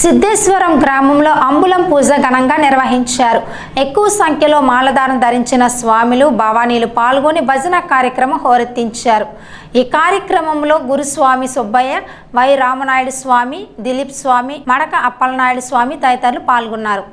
సిద్ధేశ్వరం గ్రామంలో అంబులం పూజ ఘనంగా నిర్వహించారు. ఎక్కువ సంఖ్యలో మాలధారం ధరించిన స్వామిలు భవానీలు పాల్గొని భజన కార్యక్రమం హోరెత్తించారు. ఈ కార్యక్రమంలో గురుస్వామి సుబ్బయ్య వై రామనాయుడు స్వామి దిలీప్ స్వామి మడక అప్పలనాయుడు స్వామి తదితరులు పాల్గొన్నారు.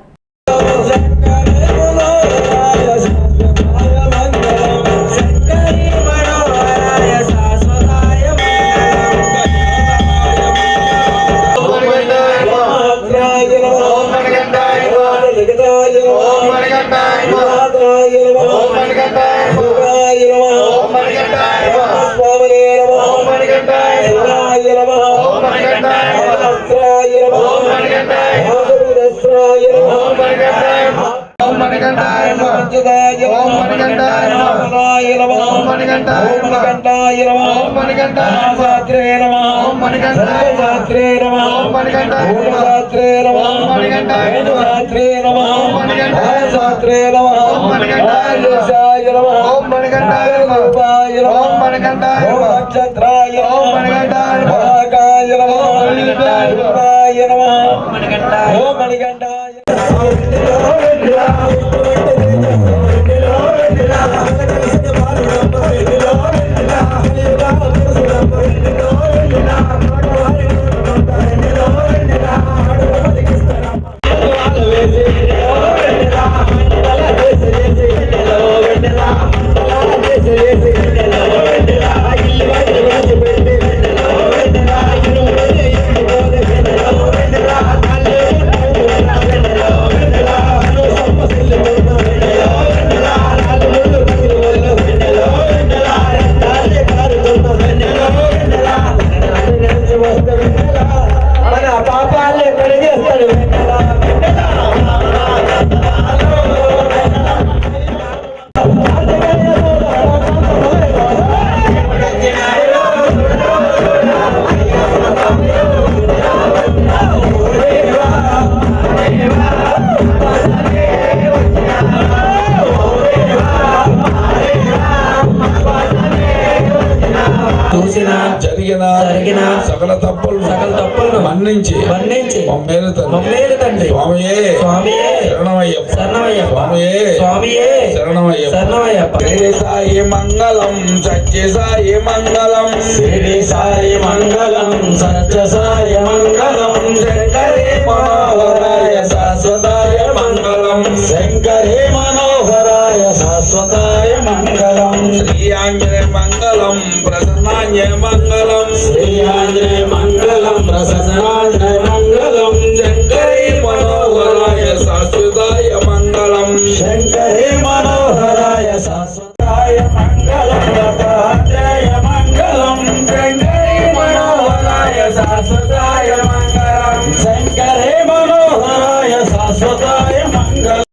మణికంఠాయ నమ ఓం మణికంఠాయ నమ ఓం మణికంఠాయ నమ ఓం మణికంఠాయ నమ ఓం మణికంఠాయ నమ ఓం మణికంఠాయ నమ ఓం మణికంఠాయ నమ ఓం మణికంఠాయ నమ ఓం మణికంఠాయ నమ నక్షత్రాయ ఓం మణికంఠాయ భాగాయ నమ మణికంఠాయ నమ ఓం మణికంఠాయ ఓం మణికంఠాయ Yeah. చూసిన జరిగిన జరిగిన సకల తప్పులు సకల తప్పులను మన్నించి మన్నించి మమ్మేలు తండ్రి. మమ్మేలు తండ్రి. స్వామియే స్వామియే శరణమయ్యప్ప. శరణమయ్యప్ప. స్వామియే స్వామియే శరణమయ్యప్ప. శరణమయ్యప్ప. శ్రీ సాయి మంగళం సత్య సాయి మంగళం. శ్రీ సాయి మంగళం సత్య సాయి మంగళం. శంకరే మనోహరాయ శాశ్వతాయ మంగళం. శంకరే మనోహరాయ శాశ్వతాయ మంగళం. శ్రీ ఆంజనేయ మంగళం ప్రసన్నాయ మంగళం. శ్రీయాజయ మంగళం ప్రసన్నాయ మంగళం. శంకరే మనోహరాయ శాశ్వతాయ మంగళం. శంకరే మనోహరాయ శాశ్వతాయ మంగళం జయ మంగళం. శంకరే మనోహరాయ శాశ్వతాయ మంగళం. శంకరే మనోహరాయ శాశ్వతాయ మంగళం.